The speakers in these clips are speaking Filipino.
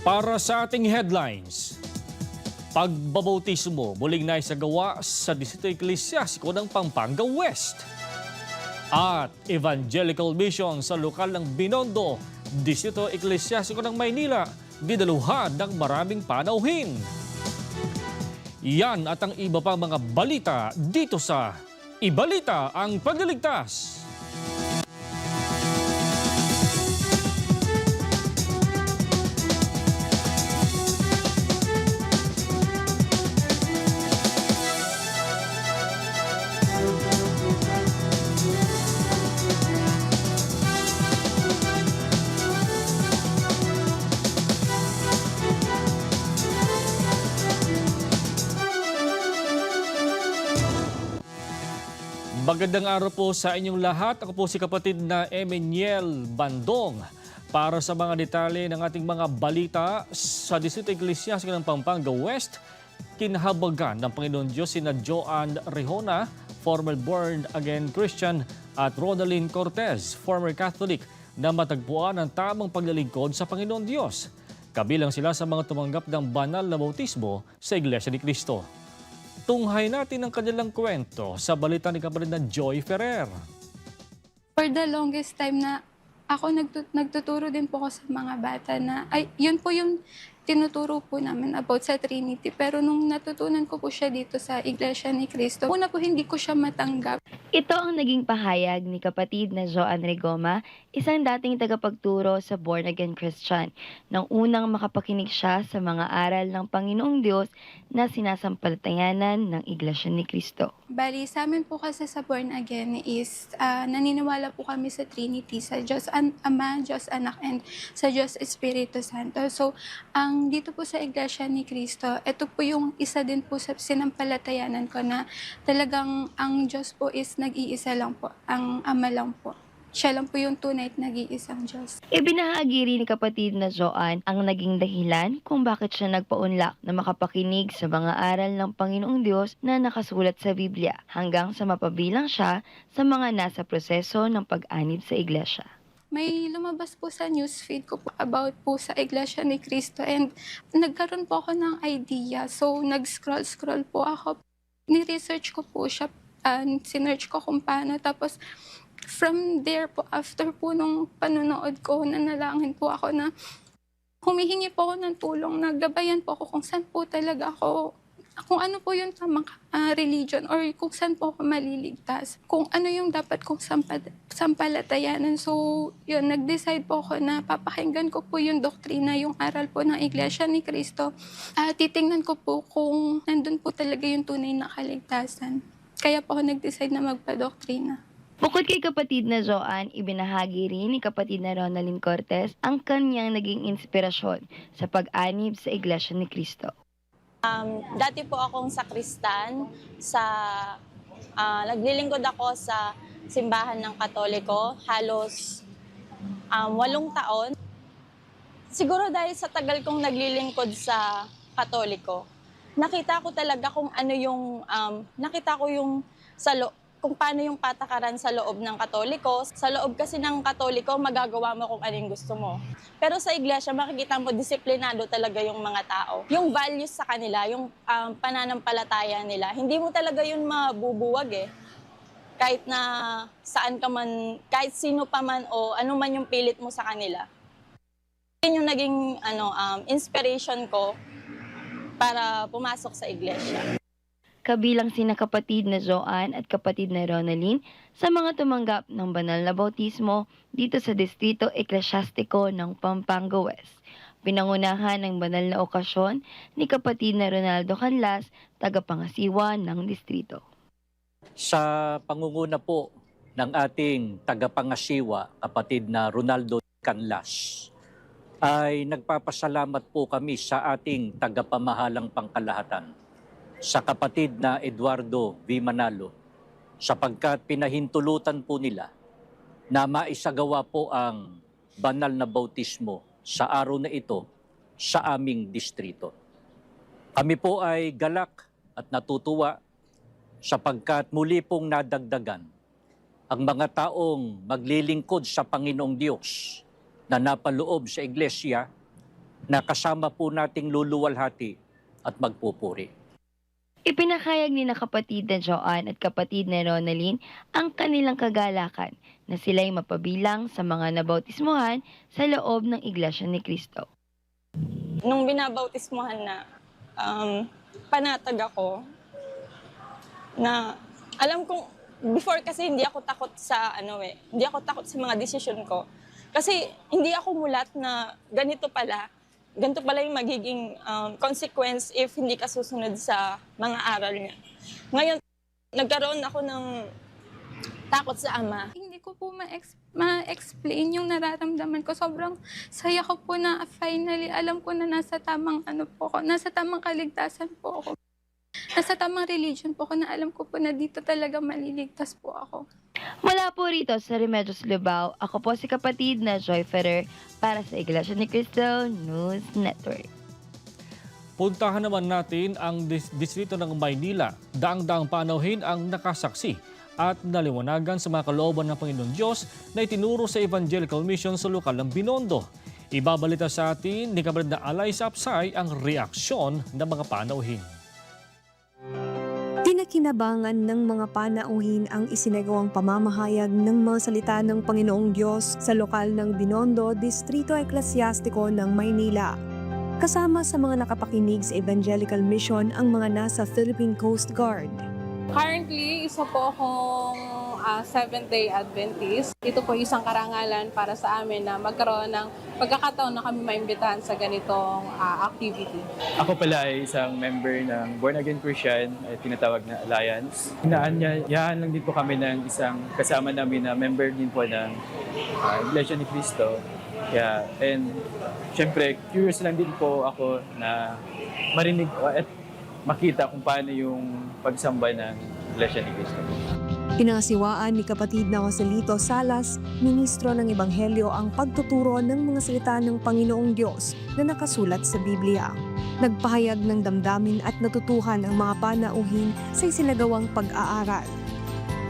Para sa ating headlines, pagbabautismo muling naisagawa sa Distrito Eklesiastiko ng Pampanga West. At Evangelical Mission sa lokal ng Binondo, Distrito Eklesiastiko ng Maynila, dinaluhan ng maraming panauhin. Yan at ang iba pang mga balita dito sa Ibalita ang Pagliligtas. Magandang araw po sa inyong lahat. Ako po si kapatid na Emmanuel Bandong. Para sa mga detalye ng ating mga balita sa Distrito Eklesiastiko ng Pampanga West, kinahabagan ng Panginoon Diyos sina Joanne Rehona, former born-again Christian, at Ronaldin Cortez, former Catholic, na matagpuan ang tamang paglilingkod sa Panginoon Diyos. Kabilang sila sa mga tumanggap ng banal na bautismo sa Iglesia ni Cristo. Tunghay natin ang kanilang kwento sa balita ni kapatid na Joy Ferrer. For the longest time na ako nagtu- nagtuturo din po ako sa mga bata na, ay, yun po yung tinuturo po namin about sa Trinity. Pero nung natutunan ko po siya dito sa Iglesia ni Cristo, una po hindi ko siya matanggap. Ito ang naging pahayag ni kapatid na Joan Regoma, isang dating tagapagturo sa Born Again Christian, nang unang makapakinig siya sa mga aral ng Panginoong Diyos na sinasampalatayanan ng Iglesia ni Cristo. Bali, sa amin po kasi sa Born Again is ah, naniniwala po kami sa Trinity, sa Diyos An- Ama, Diyos Anak, and sa Diyos Espiritu Santo. So, ang dito po sa Iglesia ni Cristo, ito po yung isa din po sa sinampalatayanan ko na talagang ang Diyos po is nag-iisa lang po, ang Ama lang po. Siya lang po yung tunay at nag-iisang Diyos. Ibinahagi rin ni kapatid na Joan ang naging dahilan kung bakit siya nagpaunlak na makapakinig sa mga aral ng Panginoong Diyos na nakasulat sa Biblia hanggang sa mapabilang siya sa mga nasa proseso ng pag-anib sa iglesia. May lumabas po sa newsfeed ko po about po sa Iglesia ni Cristo and nagkaroon po ako ng idea. So, nag-scroll-scroll po ako. Ni-research ko po siya, uh, sinearch ko kung paano. Tapos, from there po, after po nung panonood ko, nanalangin po ako na humihingi po ako ng tulong, naggabayan po ako kung saan po talaga ako kung ano po yung tamang ah, religion or kung saan po ako maliligtas. Kung ano yung dapat kong sampa- sampalatayanan. So, yun, nag-decide po ako na papakinggan ko po yung doktrina, yung aral po ng Iglesia ni Cristo. Ah, titingnan ko po kung nandun po talaga yung tunay na kaligtasan. Kaya po ako nag-decide na magpa-doktrina. Bukod kay kapatid na Joan, ibinahagi rin ni kapatid na Ronaldin Cortez ang kanyang naging inspirasyon sa pag-anib sa Iglesia ni Cristo. Um, dati po akong sakristan sa ah, naglilingkod ako sa simbahan ng Katoliko halos um, walong taon. Siguro dahil sa tagal kong naglilingkod sa Katoliko, nakita ko talaga kung ano yung um, nakita ko yung sa lo- kung paano yung patakaran sa loob ng Katoliko. Sa loob kasi ng Katoliko, magagawa mo kung anong gusto mo. Pero sa iglesia, makikita mo disiplinado talaga yung mga tao. Yung values sa kanila, yung um, pananampalataya nila, hindi mo talaga yun mabubuwag eh. Kahit na saan ka man, kahit sino pa man o ano man yung pilit mo sa kanila. Yun yung naging ano, um, inspiration ko para pumasok sa iglesia. Kabilang sina kapatid na Joan at kapatid na Ronaldin sa mga tumanggap ng banal na bautismo dito sa Distrito Eklesyastiko ng Pampanga West. Pinangunahan ng banal na okasyon ni kapatid na Ronaldo Canlas, tagapangasiwa ng distrito. sa pangunguna po ng ating tagapangasiwa, kapatid na Ronaldo Canlas, ay nagpapasalamat po kami sa ating tagapamahalang pangkalahatan, sa kapatid na Eduardo V. Manalo, sapagkat pinahintulutan po nila na maisagawa po ang banal na bautismo sa araw na ito sa aming distrito. Kami po ay galak at natutuwa sapagkat muli pong nadagdagan ang mga taong maglilingkod sa Panginoong Diyos na napaloob sa iglesia na kasama po nating luluwalhati at magpupuri. Ipinakayag ni na kapatid na Joanne at kapatid na Ronaldine ang kanilang kagalakan na sila'y mapabilang sa mga nabautismuhan sa loob ng Iglesia ni Cristo. Nung binabautismuhan na, um, panatag ako na alam kong before kasi hindi ako takot sa ano eh, hindi ako takot sa mga desisyon ko. Kasi hindi ako mulat na ganito pala, ganito pala yung magiging um, consequence if hindi ka susunod sa mga aral niya. Ngayon, nagkaroon ako ng takot sa ama. Hindi ko po ma-ex- ma-explain yung nararamdaman ko. Sobrang saya ko po na finally alam ko na nasa tamang ano po ako, nasa tamang kaligtasan po ako. Nasa tamang religion po ako na alam ko po na dito talaga maliligtas po ako. Mula po rito sa Remedios Lubao, ako po si kapatid na Joy Ferrer para sa Iglesia ni Cristo News Network. Puntahan naman natin ang dis- distrito ng Maynila. Daang-daang panauhin ang nakasaksi at naliwanagan sa mga kalooban ng Panginoon Diyos na itinuro sa Evangelical Mission sa lokal ng Binondo. Ibabalita sa atin ni Kabrid na Alay Sapsay ang reaksyon ng mga panauhin. Tinakinabangan ng mga panauhin ang isinagawang pamamahayag ng mga salita ng Panginoong Diyos sa lokal ng Binondo, Distrito Eklesyastiko ng Maynila. Kasama sa mga nakapakinig sa Evangelical Mission ang mga nasa Philippine Coast Guard. Currently, isa po akong ah, Seventh-day Adventist. Ito po isang karangalan para sa amin na magkaroon ng pagkakataon na kami maimbitahan sa ganitong ah, activity. Ako pala ay isang member ng Born Again Christian, ay tinatawag na Alliance. Inaanyayahan lang din po kami ng isang kasama namin na member din po ng uh, Iglesia ni Cristo. Yeah, and syempre, curious lang din po ako na marinig at makita kung paano yung pagsamba ng Iglesia ni Cristo. Pinangasiwaan ni kapatid na Joselito Salas, ministro ng Ebanghelyo ang pagtuturo ng mga salita ng Panginoong Diyos na nakasulat sa Biblia. Nagpahayag ng damdamin at natutuhan ang mga panauhin sa isinagawang pag-aaral.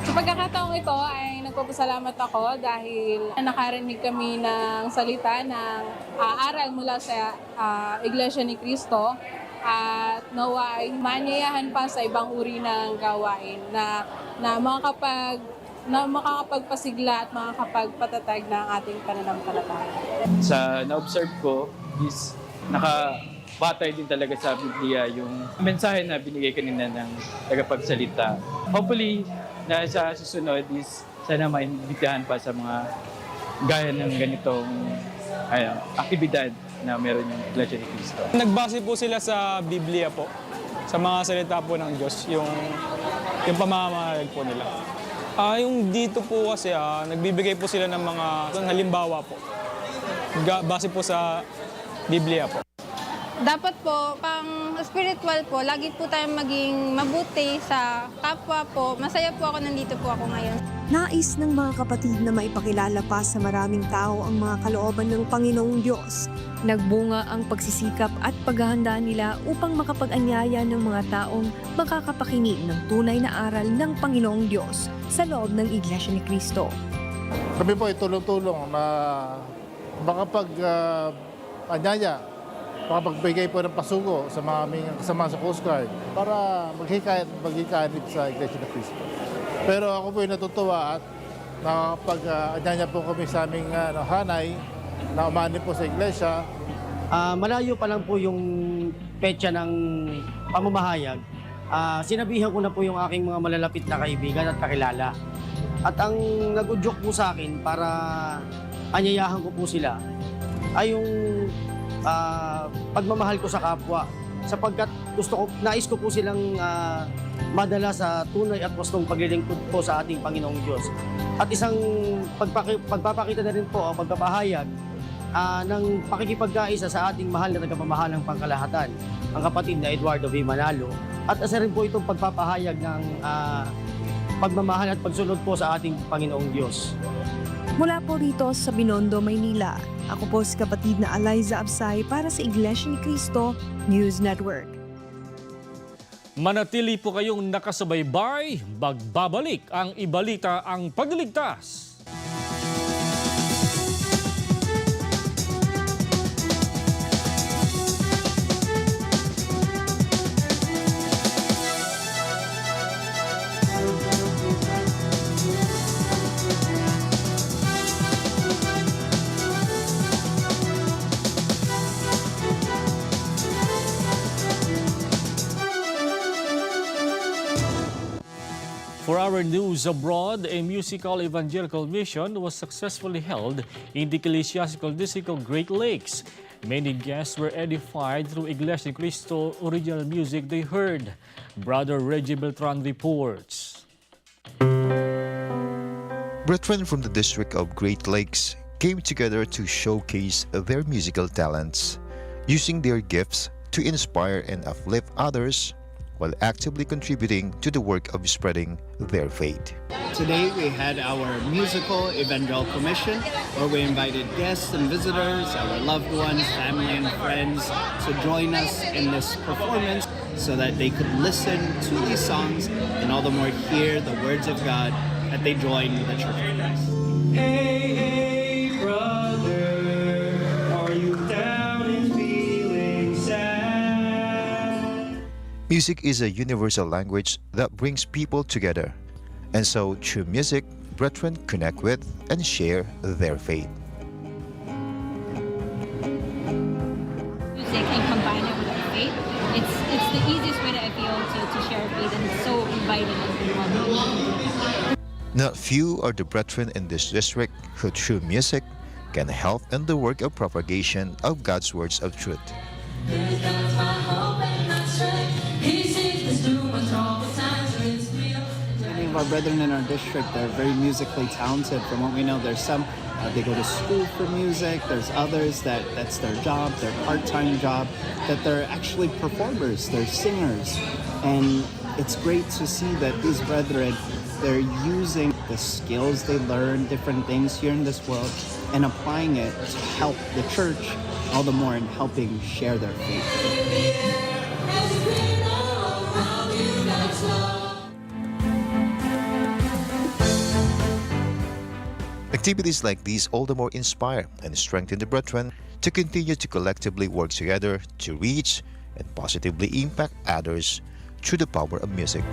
Sa pagkakataong ito ay nagpapasalamat ako dahil nakarinig kami ng salita ng ah, aral mula sa ah, Iglesia ni Cristo at nawa ay manyayahan pa sa ibang uri ng gawain na na makakapag na makakapagpasigla at makakapagpatatag ng ating pananampalataya. Sa na-observe ko is nakabatay din talaga sa Biblia yung mensahe na binigay kanina ng tagapagsalita. Hopefully, na sa susunod is sana maimbitahan pa sa mga gaya ng ganitong ano, aktibidad na meron yung Iglesia ni Cristo. Nagbase po sila sa Biblia po, sa mga salita po ng Diyos, yung, yung pamamahayag po nila. Ah, yung dito po kasi, ah, nagbibigay po sila ng mga halimbawa po. Ga- Base po sa Biblia po. dapat po, pang spiritual po, lagi po tayong maging mabuti sa kapwa po. Masaya po ako nandito po ako ngayon. Nais ng mga kapatid na maipakilala pa sa maraming tao ang mga kalooban ng Panginoong Diyos. Nagbunga ang pagsisikap at paghahanda nila upang makapag-anyaya ng mga taong makakapakinig ng tunay na aral ng Panginoong Diyos sa loob ng Iglesia ni Cristo. Kami po ay tulong-tulong na makapag uh, anyaya, makapagbigay po ng pasugo sa mga aming kasama sa Coast Guard para maghikayat at maghikanip sa Iglesia ng Cristo. Pero ako po ay natutuwa at nakapag uh, anyaya po kami sa aming uh, hanay na umani po sa Iglesia. Ah, malayo pa lang po yung petsa ng pamamahayag. Ah, sinabihan ko na po yung aking mga malalapit na kaibigan at kakilala. At ang nag-udyok po sa akin para anyayahan ko po sila ay yung ah, pagmamahal ko sa kapwa. Sapagkat gusto ko, nais ko po silang ah, madala sa tunay at wastong paglilingkod po sa ating Panginoong Diyos. At isang pagpaki, pagpapakita na rin po o pagpapahayag ah, ng pakikipagkaisa sa ating mahal na tagapamahalang pangkalahatan, ang kapatid na Eduardo V. Manalo. At isa rin po itong pagpapahayag ng ah, pagmamahal at pagsunod po sa ating Panginoong Diyos. Mula po rito sa Binondo, Maynila, ako po si kapatid na Eliza Absay para sa Iglesia ni Cristo News Network. Manatili po kayong nakasubaybay, magbabalik ang ibalita ang pagliligtas. Our news abroad, a musical evangelical mission was successfully held in the Ecclesiastical District of Great Lakes. Many guests were edified through Iglesia Cristo original music they heard. Brother Reggie Beltran reports. Brethren from the District of Great Lakes came together to showcase their musical talents, using their gifts to inspire and uplift others while actively contributing to the work of spreading their faith. Today we had our musical evangel commission where we invited guests and visitors, our loved ones, family and friends to join us in this performance so that they could listen to these songs and all the more hear the words of God that they join the Church of Christ. Music is a universal language that brings people together, and so through music, brethren connect with and share their faith. music and combine it with our faith. It's it's the easiest way that I feel to, to share faith and it's so inviting. Not few are the brethren in this district who, through music, can help in the work of propagation of God's words of truth. Our brethren in our district, they're very musically talented. From what we know, there's some uh, they go to school for music. There's others that that's their job, their part-time job, that they're actually performers. They're singers, and it's great to see that these brethren they're using the skills they learn, different things here in this world, and applying it to help the church all the more in helping share their faith. Activities like these all the more inspire and strengthen the brethren to continue to collectively work together to reach and positively impact others through the power of music.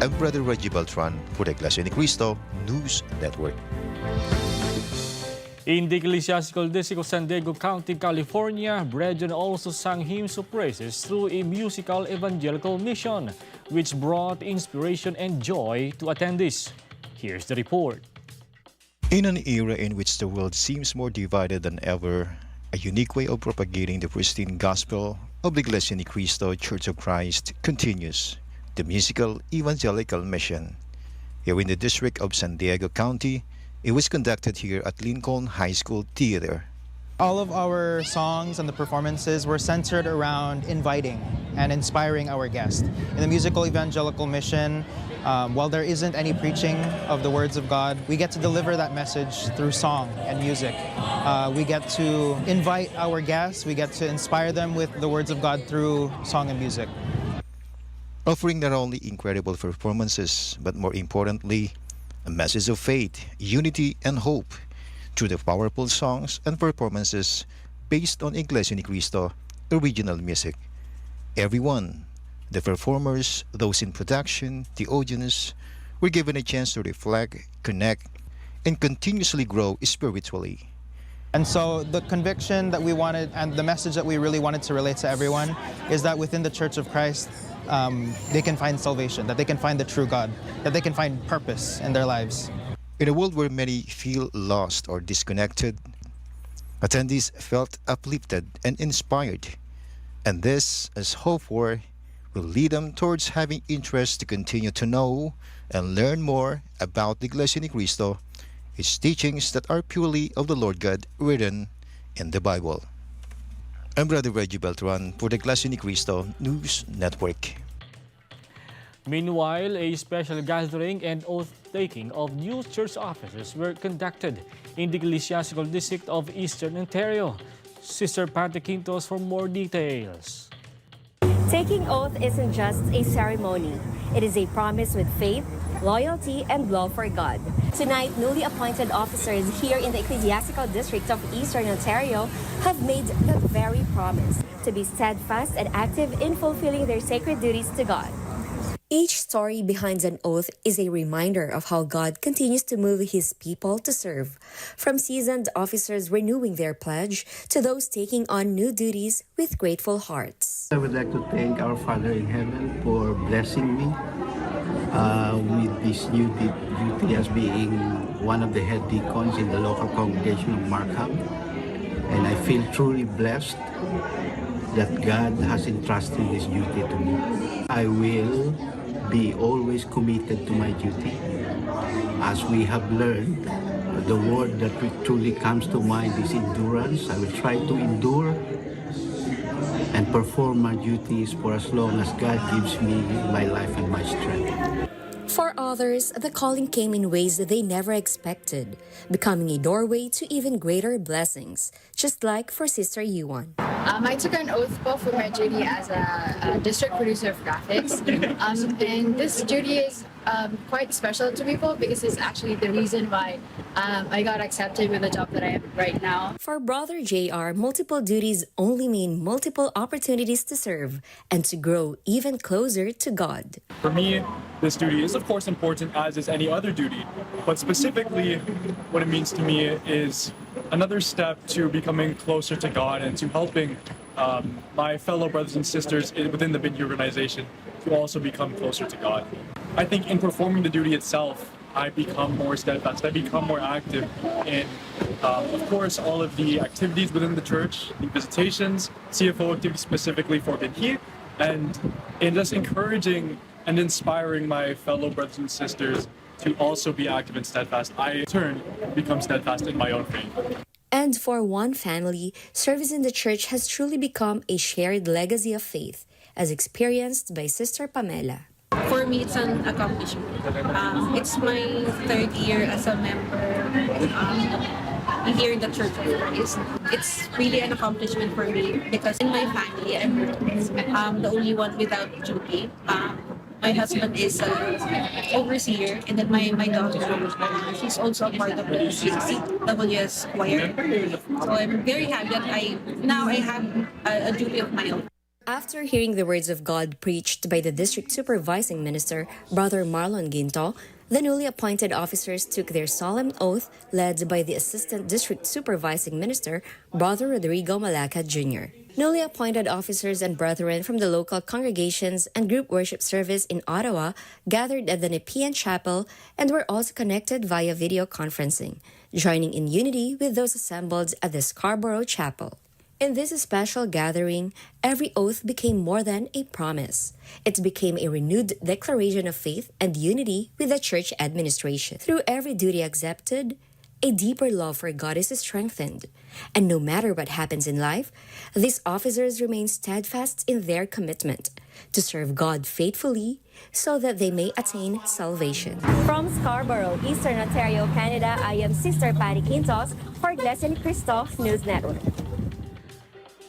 I'm Brother Reggie Beltran for the Iglesia ni Cristo News Network. In the Ecclesiastical District of San Diego County, California, brethren also sang hymns of praises through a musical evangelical mission, which brought inspiration and joy to attendees. Here's the report. In an era in which the world seems more divided than ever, a unique way of propagating the pristine gospel of the Iglesia ni Cristo Church of Christ continues the musical evangelical mission. Here in the district of San Diego County, it was conducted here at Lincoln High School Theater. All of our songs and the performances were centered around inviting and inspiring our guests. In the musical evangelical mission, um, while there isn't any preaching of the words of God, we get to deliver that message through song and music. Uh, we get to invite our guests, we get to inspire them with the words of God through song and music. offering not only incredible performances, but more importantly, a message of faith, unity, and hope through the powerful songs and performances based on Iglesia ni Cristo original music. Everyone, the performers, those in production, the audience, were given a chance to reflect, connect, and continuously grow spiritually. And so the conviction that we wanted and the message that we really wanted to relate to everyone is that within the Church of Christ, um, they can find salvation, that they can find the true God, that they can find purpose in their lives. In a world where many feel lost or disconnected, attendees felt uplifted and inspired. And this, as hoped for, will lead them towards having interest to continue to know and learn more about the Iglesia ni Cristo, its teachings that are purely of the Lord God written in the Bible. I'm Brother Reggie Beltran for the Iglesia ni Cristo News Network. Meanwhile, a special gathering and oath-taking of new church officers were conducted in the Ecclesiastical District of Eastern Ontario. Sister Patty Quintos for more details. Taking oath isn't just a ceremony. It is a promise with faith, loyalty, and love for God. Tonight, newly appointed officers here in the Ecclesiastical District of Eastern Ontario have made that very promise to be steadfast and active in fulfilling their sacred duties to God. Each story behind an oath is a reminder of how God continues to move his people to serve. From seasoned officers renewing their pledge to those taking on new duties with grateful hearts. I would like to thank our Father in heaven for blessing me uh, with this new duty as being one of the head deacons in the local congregation of Markham. And I feel truly blessed that God has entrusted this duty to me. I will be always committed to my duty. As we have learned, the word that truly comes to mind is endurance. I will try to endure and perform my duties for as long as God gives me my life and my strength. For others, the calling came in ways that they never expected, becoming a doorway to even greater blessings, just like for Sister Yuan. Um, I took an oath po for my duty as a, a district producer of graphics. Um, and this duty is um, quite special to me po because it's actually the reason why um, I got accepted with the job that I have right now. For Brother JR, multiple duties only mean multiple opportunities to serve and to grow even closer to God. For me, this duty is of course important as is any other duty, but specifically what it means to me is another step to becoming closer to God and to helping um, my fellow brothers and sisters within the Vineyard organization to also become closer to God. I think in performing the duty itself, I become more steadfast. I become more active in, um, of course, all of the activities within the church, the visitations, CFO activities specifically for Vinhi, and in just encouraging and inspiring my fellow brothers and sisters to also be active and steadfast. I, in turn, become steadfast in my own faith. And for one family, service in the church has truly become a shared legacy of faith, as experienced by Sister Pamela. Me, it's an accomplishment. Um, it's my third year as a member um, here in the Church of. It's really an accomplishment for me because in my family, I'm um, the only one without duty. Um, my husband is an overseer, and then my, my daughter, she's also a part of the CWS choir. So I'm very happy that I now I have a, a duty of my own. After hearing the words of God preached by the district supervising minister, Brother Marlon Ginto, the newly appointed officers took their solemn oath led by the assistant district supervising minister, Brother Rodrigo Malaca Jr. Newly appointed officers and brethren from the local congregations and group worship service in Ottawa gathered at the Nepean Chapel and were also connected via video conferencing, joining in unity with those assembled at the Scarborough Chapel. In this special gathering, every oath became more than a promise. It became a renewed declaration of faith and unity with the church administration. Through every duty accepted, a deeper love for God is strengthened. And no matter what happens in life, these officers remain steadfast in their commitment to serve God faithfully so that they may attain salvation. From Scarborough, Eastern Ontario, Canada, I am Sister Patty Quintos for Iglesia ni Cristo News Network.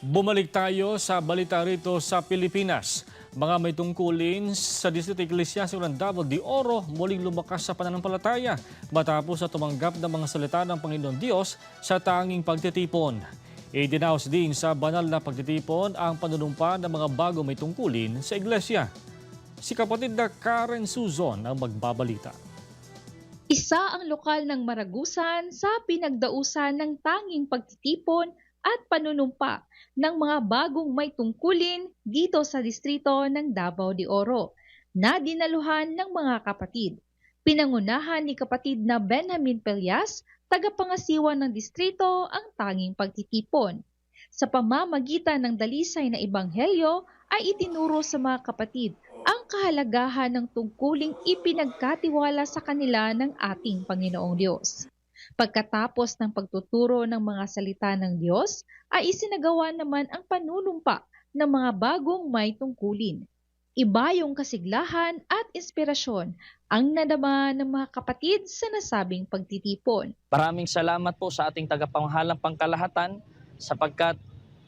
Bumalik tayo sa balita rito sa Pilipinas. Mga may tungkulin sa Distrito Eclesiastico ng Davao de Oro muling lumakas sa pananampalataya matapos sa tumanggap ng mga salita ng Panginoon Diyos sa tanging pagtitipon. Idinaos din sa banal na pagtitipon ang panunumpa ng mga bago may tungkulin sa iglesia. Si kapatid na Karen Suzon ang magbabalita. Isa ang lokal ng Maragusan sa pinagdausan ng tanging pagtitipon at panunumpa ng mga bagong may tungkulin dito sa distrito ng Davao de Oro na dinaluhan ng mga kapatid. Pinangunahan ni kapatid na Benjamin Pelias, tagapangasiwa ng distrito ang tanging pagtitipon. Sa pamamagitan ng dalisay na ebanghelyo ay itinuro sa mga kapatid ang kahalagahan ng tungkuling ipinagkatiwala sa kanila ng ating Panginoong Diyos. Pagkatapos ng pagtuturo ng mga salita ng Diyos, ay isinagawa naman ang panunumpa ng mga bagong may tungkulin. Iba yung kasiglahan at inspirasyon ang nadama ng mga kapatid sa nasabing pagtitipon. Maraming salamat po sa ating tagapamahalang pangkalahatan sapagkat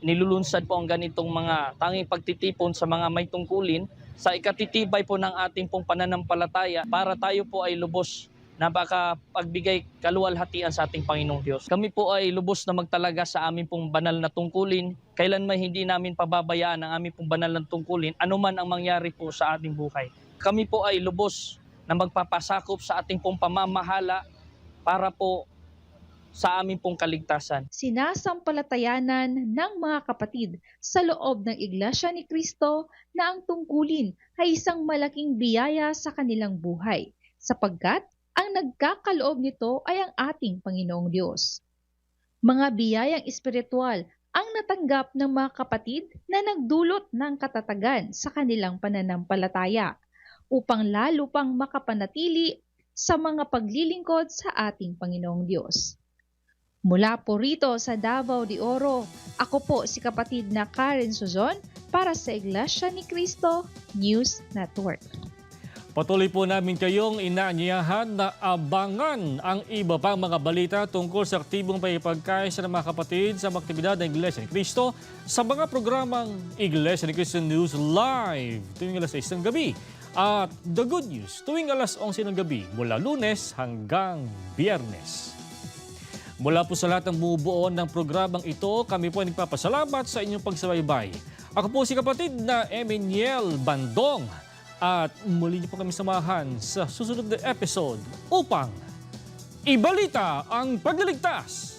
nilulunsad po ang ganitong mga tanging pagtitipon sa mga may tungkulin sa ikatitibay po ng ating pong pananampalataya para tayo po ay lubos na baka pagbigay kaluwalhatian sa ating Panginoong Diyos. Kami po ay lubos na magtalaga sa aming pong banal na tungkulin. Kailan may hindi namin pababayaan ang aming pong banal na tungkulin, anuman ang mangyari po sa ating buhay. Kami po ay lubos na magpapasakop sa ating pong pamamahala para po sa aming pong kaligtasan. Sinasampalatayanan ng mga kapatid sa loob ng Iglesia ni Cristo na ang tungkulin ay isang malaking biyaya sa kanilang buhay sapagkat ang nagkakaloob nito ay ang ating Panginoong Diyos. Mga biyayang espiritual ang natanggap ng mga kapatid na nagdulot ng katatagan sa kanilang pananampalataya upang lalo pang makapanatili sa mga paglilingkod sa ating Panginoong Diyos. Mula po rito sa Davao de Oro, ako po si kapatid na Karen Suzon para sa Iglesia ni Cristo News Network. Patuloy po namin kayong inaanyayahan na abangan ang iba pang mga balita tungkol sa aktibong pagkakaisa ng mga kapatid sa mga aktibidad ng Iglesia ni Cristo sa mga programang Iglesia ni Cristo News Live tuwing alas 6 ng gabi at The Good News tuwing alas 11 ng gabi mula lunes hanggang biyernes. Mula po sa lahat ng bumubuo ng programang ito, kami po ay nagpapasalamat sa inyong pagsabaybay. Ako po si kapatid na Emmanuel Bandong at muli niyo po kami samahan sa susunod na episode upang ibalita ang pagliligtas